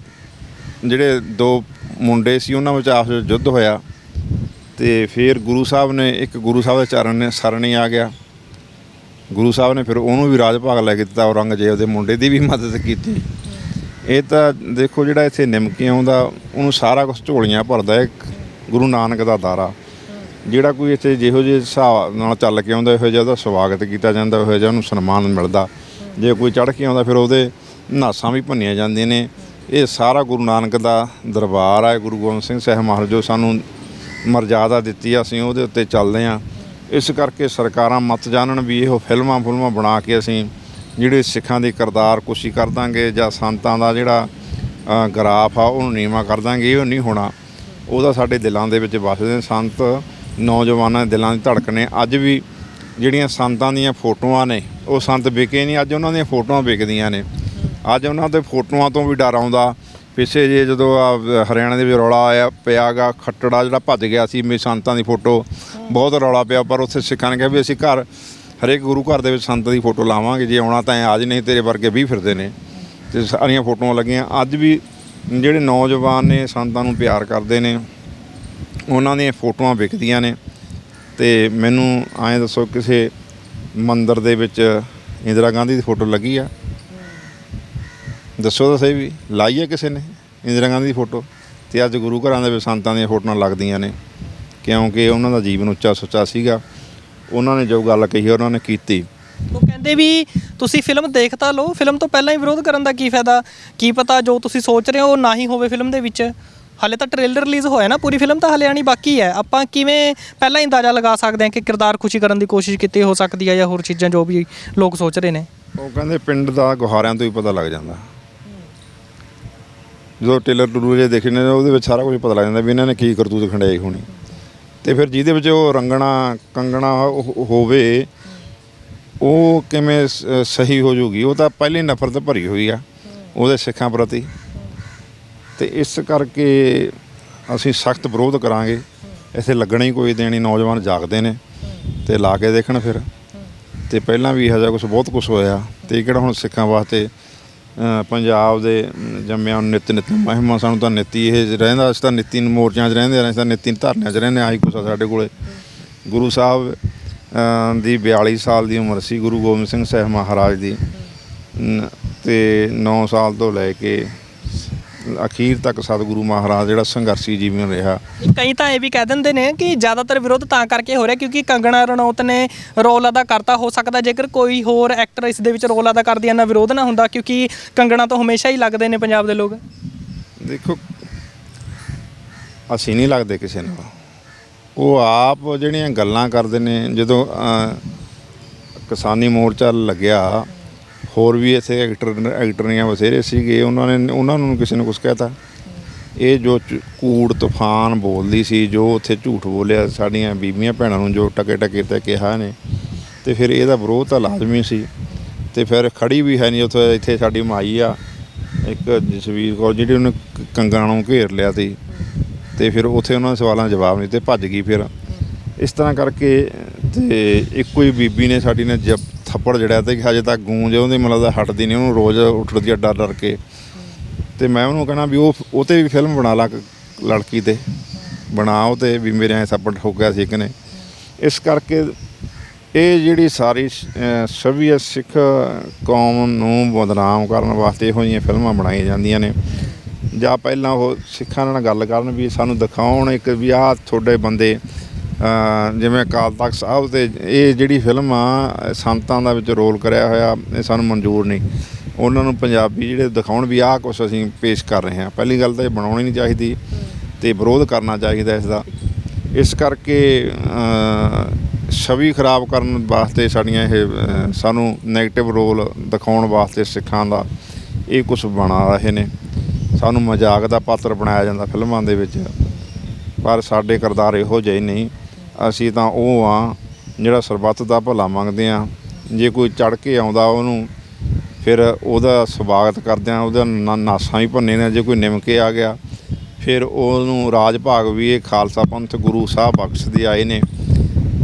ਜਿਹੜੇ ਦੋ ਮੁੰਡੇ ਸੀ, ਉਹਨਾਂ ਵਿੱਚ ਆਪਸ ਵਿੱਚ ਯੁੱਧ ਹੋਇਆ। ਤੇ ਫਿਰ ਗੁਰੂ ਸਾਹਿਬ ਨੇ, ਇੱਕ ਗੁਰੂ ਸਾਹਿਬ ਦੇ ਚਰਨ ਨੇ ਸਰਣੀ ਆ ਗਿਆ। ਗੁਰੂ ਸਾਹਿਬ ਨੇ ਫਿਰ ਉਹਨੂੰ ਵੀ ਰਾਜ ਭਾਗ ਲੈ ਕੇ ਦਿੱਤਾ, ਔਰੰਗਜ਼ੇਬ ਦੇ ਮੁੰਡੇ ਦੀ ਵੀ ਮਦਦ ਕੀਤੀ। ਇਹ ਤਾਂ ਦੇਖੋ ਜਿਹੜਾ ਇੱਥੇ ਨਿਮਕੀ ਆਉਂਦਾ ਉਹਨੂੰ ਸਾਰਾ ਕੁਝ ਝੋਲੀਆਂ ਭਰਦਾ ਹੈ। ਗੁਰੂ ਨਾਨਕ ਦਾ ਦਾਰਾ। ਜਿਹੜਾ ਕੋਈ ਇੱਥੇ ਜਿਹੋ ਜਿਹੇ ਹਿਸਾਬ ਨਾਲ ਚੱਲ ਕੇ ਆਉਂਦਾ, ਇਹੋ ਜਿਹਾ ਉਹਦਾ ਸਵਾਗਤ ਕੀਤਾ ਜਾਂਦਾ ਇਹੋ ਜਿਹਾ ਉਹਨੂੰ ਸਨਮਾਨ ਮਿਲਦਾ। ਜੇ ਕੋਈ ਚੜ੍ਹ ਕੇ ਆਉਂਦਾ, ਫਿਰ ਉਹਦੇ ਨਾਸਾਂ ਵੀ ਭੰਨੀਆਂ ਜਾਂਦੀਆਂ ਨੇ। ਇਹ ਸਾਰਾ ਗੁਰੂ ਨਾਨਕ ਦਾ ਦਰਬਾਰ ਹੈ ਗੁਰੂ ਗੋਬਿੰਦ ਸਿੰਘ ਸਾਹਿਬ ਮਹਾਰਾਜ ਜੋ ਸਾਨੂੰ ਮਰਜ਼ਾਦਾ ਦਿੱਤੀ ਆ, ਅਸੀਂ ਉਹਦੇ ਉੱਤੇ ਚੱਲਦੇ ਆ ਇਸ ਕਰਕੇ ਸਰਕਾਰਾਂ ਮਤ ਜਾਣਨ ਵੀ ਇਹੋ ਫਿਲਮਾਂ ਫੁਲਮਾਂ ਬਣਾ ਕੇ ਅਸੀਂ ਜਿਹੜੇ ਸਿੱਖਾਂ ਦੀ ਕਿਰਦਾਰ ਕੁਸ਼ੀ ਕਰ ਦਾਂਗੇ ਜਾਂ ਸੰਤਾਂ ਦਾ ਜਿਹੜਾ ਗਰਾਫ ਆ, ਉਹਨੂੰ ਨੀਵਾਂ ਕਰ ਦਾਂਗੇ, ਇਹ ਨਹੀਂ ਹੋਣਾ। ਉਹਦਾ ਸਾਡੇ ਦਿਲਾਂ ਦੇ ਵਿੱਚ ਵੱਸਦੇ ਨੇ। ਸੰਤ ਨੌਜਵਾਨਾਂ ਦੇ ਦਿਲਾਂ ਦੀ ਧੜਕ ਨੇ। ਅੱਜ ਵੀ ਜਿਹੜੀਆਂ ਸੰਤਾਂ ਦੀਆਂ ਫੋਟੋਆਂ ਨੇ, ਉਹ ਸੰਤ ਵਿਕੇ ਨਹੀਂ, ਅੱਜ ਉਹਨਾਂ ਦੀਆਂ ਫੋਟੋਆਂ ਵਿਕਦੀਆਂ ਨੇ। ਅੱਜ ਉਹਨਾਂ ਦੇ ਫੋਟੋਆਂ ਤੋਂ ਵੀ ਡਰ ਆਉਂਦਾ। ਪਿੱਛੇ ਜੇ ਜਦੋਂ ਆ ਹਰਿਆਣਾ ਦੇ ਵਿੱਚ ਰੌਲਾ ਆਇਆ, ਪਿਆਗਾ, ਖੱਟੜਾ ਜਿਹੜਾ ਭੱਜ ਗਿਆ ਸੀ ਮੇ ਸੰਤਾਂ ਦੀ ਫੋਟੋ, ਬਹੁਤ ਰੌਲਾ ਪਿਆ। ਪਰ ਉੱਥੇ ਸਿੱਖਾਂ ਨੇ ਕਿਹਾ ਵੀ ਅਸੀਂ ਘਰ, ਹਰੇਕ ਗੁਰੂ ਘਰ ਦੇ ਵਿੱਚ ਸੰਤ ਦੀ ਫੋਟੋ ਲਾਵਾਂਗੇ। ਜੇ ਆਉਣਾ ਤਾਂ ਅੱਜ ਨਹੀਂ ਤੇਰੇ ਵਰਗੇ ਵੀ ਫਿਰਦੇ ਨੇ। ਤੇ ਸਾਰੀਆਂ ਫੋਟੋਆਂ ਲੱਗੀਆਂ। ਅੱਜ ਵੀ ਜਿਹੜੇ ਨੌਜਵਾਨ ਨੇ, ਸੰਤਾਂ ਨੂੰ ਪਿਆਰ ਕਰਦੇ ਨੇ, ਉਹਨਾਂ ਦੀਆਂ ਫੋਟੋਆਂ ਵਿਕਦੀਆਂ ਨੇ। ਤੇ ਮੈਨੂੰ ਐਂ ਦੱਸੋ, ਕਿਸੇ ਮੰਦਰ ਦੇ ਵਿੱਚ ਇੰਦਰਾ ਗਾਂਧੀ ਦੀ ਫੋਟੋ ਲੱਗੀ ਆ? ਦੱਸੋ ਤਾਂ ਸਹੀ ਵੀ, ਲਾਈ ਹੈ ਕਿਸੇ ਨੇ ਇੰਦਰਾ ਗਾਂਧੀ ਦੀ ਫੋਟੋ? ਤੇ ਅੱਜ ਗੁਰੂ ਘਰਾਂ ਦੇ ਵਿੱਚ ਸੰਤਾਂ ਦੀਆਂ ਫੋਟੋਆਂ ਲੱਗਦੀਆਂ ਨੇ, ਕਿਉਂਕਿ ਉਹਨਾਂ ਦਾ ਜੀਵਨ ਉੱਚਾ ਸੁੱਚਾ ਸੀਗਾ। ਉਹਨਾਂ ਨੇ ਜੋ ਗੱਲ ਕਹੀ ਉਹਨਾਂ ਨੇ ਕੀਤੀ। ਕਹਿੰਦੇ ਵੀ ਤੁਸੀਂ ਫਿਲਮ ਦੇਖ ਤਾਂ ਲਓ, ਫਿਲਮ ਤੋਂ ਪਹਿਲਾਂ ਹੀ ਵਿਰੋਧ ਕਰਨ ਦਾ ਕੀ ਫਾਇਦਾ? ਕੀ ਪਤਾ ਜੋ ਤੁਸੀਂ ਸੋਚ ਰਹੇ ਹੋ ਉਹ ਨਾ ਹੀ ਹੋਵੇ ਫਿਲਮ ਦੇ ਵਿੱਚ? ਹਾਲੇ ਤਾਂ ਟ੍ਰੇਲਰ ਰਿਲੀਜ਼ ਹੋਇਆ ਨਾ, ਪੂਰੀ ਫਿਲਮ ਤਾਂ ਹਲੇ ਆਣੀ ਬਾਕੀ ਹੈ। ਆਪਾਂ ਕਿਵੇਂ ਪਹਿਲਾਂ ਹੀ ਅੰਦਾਜ਼ਾ ਲਗਾ ਸਕਦੇ ਹਾਂ ਕਿ ਕਿਰਦਾਰ ਖੁਸ਼ੀ ਕਰਨ ਦੀ ਕੋਸ਼ਿਸ਼ ਕੀਤੀ ਹੋ ਸਕਦੀ ਹੈ ਜਾਂ ਹੋਰ ਚੀਜ਼ਾਂ ਜੋ ਵੀ ਲੋਕ ਸੋਚ ਰਹੇ ਨੇ? ਉਹ ਕਹਿੰਦੇ ਪਿੰਡ ਦਾ ਗੁਹਾਰਿਆਂ ਤੋਂ ਹੀ ਪਤਾ ਲੱਗ ਜਾਂਦਾ। ਜਦੋਂ ਟੇਲਰ ਟੂਲਰ ਜੇ ਦੇਖਣੇ ਨੇ, ਉਹਦੇ ਵਿੱਚ ਸਾਰਾ ਕੁਝ ਪਤਾ ਲੱਗ ਜਾਂਦਾ ਵੀ ਇਹਨਾਂ ਨੇ ਕੀ ਕਰਤੂਤ ਖੰਡਾਈ ਹੋਣੀ। ਤੇ ਫਿਰ ਜਿਹਦੇ ਵਿੱਚ ਉਹ ਰੰਗਣਾ, ਕੰਗਣਾ ਹੋਵੇ ਉਹ ਕਿਵੇਂ ਸ- ਸਹੀ ਹੋ ਜੂਗੀ? ਉਹ ਤਾਂ ਪਹਿਲੀ ਨਫ਼ਰਤ ਭਰੀ ਹੋਈ ਆ ਉਹਦੇ ਸਿੱਖਾਂ ਪ੍ਰਤੀ। ਤੇ ਇਸ ਕਰਕੇ ਅਸੀਂ ਸਖਤ ਵਿਰੋਧ ਕਰਾਂਗੇ। ਇੱਥੇ ਲੱਗਣਾ ਹੀ ਕੋਈ ਦੇਣੀ ਨੌਜਵਾਨ ਜਾਗਦੇ ਨੇ ਤੇ ਲਾ ਕੇ ਦੇਖਣ ਫਿਰ। ਤੇ ਪਹਿਲਾਂ ਵੀ ਇਹੋ ਜਿਹਾ ਕੁਝ ਬਹੁਤ ਕੁਝ ਹੋਇਆ। ਤੇ ਇਹ ਕਿਹੜਾ ਹੁਣ ਸਿੱਖਾਂ ਵਾਸਤੇ ਅ, ਪੰਜਾਬ ਦੇ ਅਮ, ਜੰਮਿਆਂ ਨੂੰ ਨਿਤ ਨਿਤ ਮਹਿਮਾ ਸਾਨੂੰ ਤਾਂ ਨੀਤੀ ਇਹ ਰਹਿੰਦਾ ਅਸੀਂ ਤਾਂ ਨੀਤੀ ਨੂੰ ਮੋਰਚਿਆਂ 'ਚ ਰਹਿੰਦੇ ਆ ਅਸੀਂ ਤਾਂ ਨੀਤੀ ਧਰਨਿਆਂ 'ਚ ਰਹਿੰਦੇ ਆਹੀ ਕੁਛ ਆ ਸਾਡੇ ਕੋਲੇ। ਗੁਰੂ ਸਾਹਿਬ ਦੀ 42 ਸਾਲ ਦੀ ਉਮਰ ਸੀ ਗੁਰੂ ਗੋਬਿੰਦ ਸਿੰਘ ਸਾਹਿਬ ਮਹਾਰਾਜ ਦੀ। ਤੇ 9 ਸਾਲ ਤੋਂ ਲੈ ਕੇ ਅਖੀਰ ਤੱਕ ਸਤਿਗੁਰੂ ਮਹਾਰਾਜ ਜਿਹੜਾ ਸੰਘਰਸ਼ੀ ਜੀਵਨ ਰਿਹਾ। ਕਈ ਤਾਂ ਇਹ ਵੀ ਕਹਿ ਦਿੰਦੇ ਨੇ ਕਿ ਜ਼ਿਆਦਾਤਰ ਵਿਰੋਧ ਤਾਂ ਕਰਕੇ ਹੋ ਰਿਹਾ ਕਿਉਂਕਿ ਕੰਗਣਾ ਰਣੌਤ ਨੇ ਰੋਲ ਅਦਾ ਕਰਤਾ। ਹੋ ਸਕਦਾ ਜੇਕਰ ਕੋਈ ਹੋਰ ਐਕਟਰ ਇਸ ਦੇ ਵਿੱਚ ਰੋਲ ਅਦਾ ਕਰਦੀ ਨਾ ਵਿਰੋਧ ਨਾ ਹੁੰਦਾ ਕਿਉਂਕਿ ਕੰਗਣਾ ਤੋਂ ਹਮੇਸ਼ਾ ਹੀ ਲੱਗਦੇ ਨੇ ਪੰਜਾਬ ਦੇ ਲੋਕ। ਦੇਖੋ ਅਸੀਂ ਨਹੀਂ ਲੱਗਦੇ ਕਿਸੇ ਨਾਲ। ਉਹ ਆਪ ਜਿਹੜੀਆਂ ਗੱਲਾਂ ਕਰਦੇ ਨੇ, ਜਦੋਂ ਕਿਸਾਨੀ ਮੋਰਚਾ ਲੱਗਿਆ, ਹੋਰ ਵੀ ਇੱਥੇ ਐਕਟਰ ਐਕਟਰੀਆਂ ਵਸੇਰੇ ਸੀਗੇ, ਉਹਨਾਂ ਨੇ, ਉਹਨਾਂ ਨੂੰ ਕਿਸੇ ਨੇ ਕੁਝ ਕਹਿਤਾ? ਇਹ ਜੋ ਚ- ਕੂੜ ਤੂਫਾਨ ਬੋਲਦੀ ਸੀ, ਜੋ ਉੱਥੇ ਝੂਠ ਬੋਲਿਆ, ਸਾਡੀਆਂ ਬੀਬੀਆਂ ਭੈਣਾਂ ਨੂੰ ਜੋ ਟਕੇ ਟਕੇ ਤੇ ਕਿਹਾ ਨੇ, ਤੇ ਫਿਰ ਇਹਦਾ ਵਿਰੋਧ ਤਾਂ ਲਾਜ਼ਮੀ ਸੀ। ਤੇ ਫਿਰ ਖੜੀ ਵੀ ਹੈ ਨਹੀਂ ਉੱਥੇ, ਇੱਥੇ ਸਾਡੀ ਮਾਈ ਆ, ਇੱਕ ਜਸਵੀਰ ਕੌਰ, ਜਿਹੜੀ ਉਹਨੇ ਕ- ਕੰਗਣਾ ਨੂੰ ਘੇਰ ਲਿਆ ਸੀ। ਤੇ ਫਿਰ ਉੱਥੇ ਉਹਨਾਂ ਦੇ ਸਵਾਲਾਂ ਦਾ ਜਵਾਬ ਨਹੀਂ ਤੇ ਭੱਜ ਗਈ ਫਿਰ। ਇਸ ਤਰ੍ਹਾਂ ਕਰਕੇ ਤੇ ਇੱਕੋ ਹੀ ਬੀਬੀ ਨੇ ਸਾਡੀ ਨੇ ਜਬ ਥੱਪੜ ਜੜਿਆ ਤੇ ਹਜੇ ਤੱਕ ਗੂੰਜ ਉਹਦੀ ਮਤਲਬ ਦਾ ਹਟਦੀ ਨਹੀਂ, ਉਹਨੂੰ ਰੋਜ਼ ਉੱਠਦੀ ਆ ਡਰ ਡਰ ਕੇ। ਤੇ ਮੈਂ ਉਹਨੂੰ ਕਹਿਣਾ ਵੀ ਉਹ ਉਹ ਤੇ ਵੀ ਫਿਲਮ ਬਣਾ ਲਾ ਲੜਕੀ ਤੇ। ਬਣਾਓ ਤੇ ਵੀ ਮੇਰੇ ਐ ਥੱਪੜ ਠੋਕਿਆ ਸੀ ਇੱਕ ਨੇ। ਇਸ ਕਰਕੇ ਇਹ ਜਿਹੜੀ ਸਾਰੀ ਸਭੀ ਸਿੱਖ ਕੌਮ ਨੂੰ ਬਦਨਾਮ ਕਰਨ ਵਾਸਤੇ ਇਹੋ ਜਿਹੀਆਂ ਫਿਲਮਾਂ ਬਣਾਈਆਂ ਜਾਂਦੀਆਂ ਨੇ। ਜਾਂ ਪਹਿਲਾਂ ਉਹ ਸਿੱਖਾਂ ਨਾਲ ਗੱਲ ਕਰਨ ਵੀ ਸਾਨੂੰ ਦਿਖਾਉਣ ਇੱਕ ਵੀ ਆਹ ਤੁਹਾਡੇ ਬੰਦੇ ਜਿਵੇਂ ਅਕਾਲ ਤਖਤ ਸਾਹਿਬ ਤੇ ਇਹ ਜਿਹੜੀ ਫਿਲਮ ਆ ਸੰਤਾਂ ਦਾ ਵਿੱਚ ਰੋਲ ਕਰਿਆ ਹੋਇਆ, ਇਹ ਸਾਨੂੰ ਮਨਜ਼ੂਰ ਨਹੀਂ। ਉਹਨਾਂ ਨੂੰ ਪੰਜਾਬੀ ਜਿਹੜੇ ਦਿਖਾਉਣ ਵੀ ਆਹ ਕੁਛ ਅਸੀਂ ਪੇਸ਼ ਕਰ ਰਹੇ ਹਾਂ। ਪਹਿਲੀ ਗੱਲ ਤਾਂ ਇਹ ਬਣਾਉਣੀ ਨਹੀਂ ਚਾਹੀਦੀ ਤੇ ਵਿਰੋਧ ਕਰਨਾ ਚਾਹੀਦਾ ਇਸ ਦਾ। ਇਸ ਕਰਕੇ ਛਵੀ ਖਰਾਬ ਕਰਨ ਵਾਸਤੇ ਸਾਡੀਆਂ ਇਹ ਸਾਨੂੰ 네ਗੇਟਿਵ ਰੋਲ ਦਿਖਾਉਣ ਵਾਸਤੇ ਸਿੱਖਾਂ ਦਾ ਇਹ ਕੁਝ ਬਣਾ ਰਹੇ ਨੇ। ਸਾਨੂੰ ਮਜ਼ਾਕ ਦਾ ਪਾਤਰ ਬਣਾਇਆ ਜਾਂਦਾ ਫਿਲਮਾਂ ਦੇ ਵਿੱਚ। ਪਰ ਸਾਡੇ ਕਿਰਦਾਰ ਇਹੋ ਜਿਹੇ ਨਹੀਂ। ਅਸੀਂ ਤਾਂ ਉਹ ਆ ਜਿਹੜਾ ਸਰਬੱਤ ਦਾ ਭਲਾ ਮੰਗਦੇ ਆ ਜੇ ਕੋਈ ਚੜ ਕੇ ਆਉਂਦਾ ਉਹਨੂੰ, ਫਿਰ ਉਹਦਾ ਸਵਾਗਤ ਕਰਦੇ ਆ ਉਹਦਾ ਨਾ- ਨਾਸਾਂ ਵੀ ਭੰਨੇ ਨੇ। ਜੇ ਕੋਈ ਨਿਮ ਕੇ ਆ ਗਿਆ, ਫਿਰ ਉਹਨੂੰ ਰਾਜ ਭਾਗ ਵੀ ਇਹ ਖਾਲਸਾ ਪੰਥ ਗੁਰੂ ਸਾਹਿਬ ਬਖਸ਼ਦੇ ਆਏ ਨੇ।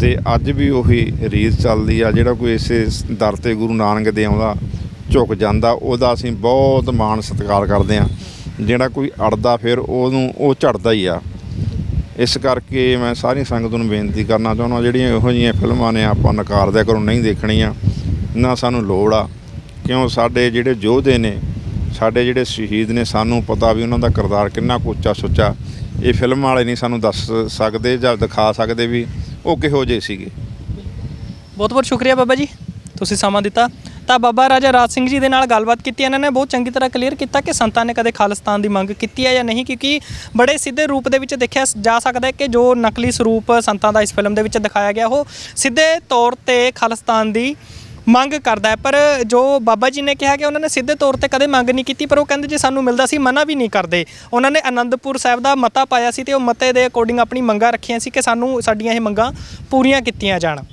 ਤੇ ਅੱਜ ਵੀ ਉਹੀ ਰੀਤ ਚੱਲਦੀ ਆ। ਜਿਹੜਾ ਕੋਈ ਇਸੇ ਦਰ ਤੇ ਗੁਰੂ ਨਾਨਕ ਦੇ ਆਉਂਦਾ, ਝੁਕ ਜਾਂਦਾ, ਉਹਦਾ ਅਸੀਂ ਬਹੁਤ ਮਾਣ ਸਤਿਕਾਰ ਕਰਦੇ ਆ ਜਿਹੜਾ ਕੋਈ ਅੜਦਾ ਫਿਰ ਉਹਨੂੰ, ਉਹ ਝੜਦਾ ਹੀ ਆ। ਇਸ ਕਰਕੇ ਮੈਂ ਸਾਰੀ ਸੰਗਤ ਨੂੰ ਬੇਨਤੀ ਕਰਨਾ ਚਾਹੁੰਦਾ, ਜਿਹੜੀਆਂ ਇਹੋ ਜਿਹੀਆਂ ਫਿਲਮਾਂ ਨੇ ਆਪਾਂ ਨਕਾਰ ਦਿਆ ਕਰੋ, ਨਹੀਂ ਦੇਖਣੀਆਂ, ਨਾ ਸਾਨੂੰ ਲੋੜ ਆ। ਕਿਉਂ? ਸਾਡੇ ਜਿਹੜੇ ਯੋਧੇ ਨੇ, ਸਾਡੇ ਜਿਹੜੇ ਸ਼ਹੀਦ ਨੇ, ਸਾਨੂੰ ਪਤਾ ਵੀ ਉਹਨਾਂ ਦਾ ਕਿਰਦਾਰ ਕਿੰਨਾ ਕੁ ਸੁੱਚਾ। ਇਹ ਫਿਲਮ ਵਾਲੇ ਨਹੀਂ ਸਾਨੂੰ ਦੱਸ ਸਕਦੇ ਜਾਂ ਦਿਖਾ ਸਕਦੇ ਵੀ ਉਹ ਕਿਹੋ ਜਿਹੇ ਸੀਗੇ। ਬਹੁਤ ਬਹੁਤ ਸ਼ੁਕਰੀਆ ਬਾਬਾ ਜੀ, ਤੁਸੀਂ ਸਮਾਂ ਦਿੱਤਾ। ਤਾਂ ਬਾਬਾ ਰਾਜਾ ਰਾਜ ਸਿੰਘ ਜੀ ਦੇ ਨਾਲ ਗੱਲਬਾਤ ਕੀਤੀ, ਇਹਨਾਂ ਨੇ ਬਹੁਤ ਚੰਗੀ ਤਰ੍ਹਾਂ ਕਲੀਅਰ ਕੀਤਾ ਕਿ ਸੰਤਾਂ ਨੇ ਕਦੇ ਖਾਲਿਸਤਾਨ ਦੀ ਮੰਗ ਕੀਤੀ ਹੈ ਜਾਂ ਨਹੀਂ, ਕਿਉਂਕਿ ਬੜੇ ਸਿੱਧੇ ਰੂਪ ਦੇ ਵਿੱਚ ਦੇਖਿਆ ਜਾ ਸਕਦਾ ਹੈ ਕਿ ਜੋ ਨਕਲੀ ਸਰੂਪ ਸੰਤਾਂ ਦਾ ਇਸ ਫਿਲਮ ਦੇ ਵਿੱਚ ਦਿਖਾਇਆ ਗਿਆ, ਉਹ ਸਿੱਧੇ ਤੌਰ ਤੇ ਖਾਲਿਸਤਾਨ ਦੀ ਮੰਗ ਕਰਦਾ ਹੈ। ਪਰ ਜੋ ਬਾਬਾ ਜੀ ਨੇ ਕਿਹਾ ਕਿ ਉਹਨਾਂ ਨੇ ਸਿੱਧੇ ਤੌਰ ਤੇ ਕਦੇ ਮੰਗ ਨਹੀਂ ਕੀਤੀ, ਪਰ ਉਹ ਕਹਿੰਦੇ ਜੇ ਸਾਨੂੰ ਮਿਲਦਾ ਸੀ, ਮਨਾ ਵੀ ਨਹੀਂ ਕਰਦੇ। ਉਹਨਾਂ ਨੇ ਆਨੰਦਪੁਰ ਸਾਹਿਬ ਦਾ ਮਤਾ ਪਾਇਆ ਸੀ ਤੇ ਉਹ ਮਤੇ ਦੇ ਅਕੋਰਡਿੰਗ ਆਪਣੀ ਮੰਗਾਂ ਰੱਖੀਆਂ ਸੀ ਕਿ ਸਾਨੂੰ ਸਾਡੀਆਂ ਇਹ ਮੰਗਾਂ ਪੂਰੀਆਂ ਕੀਤੀਆਂ ਜਾਣ।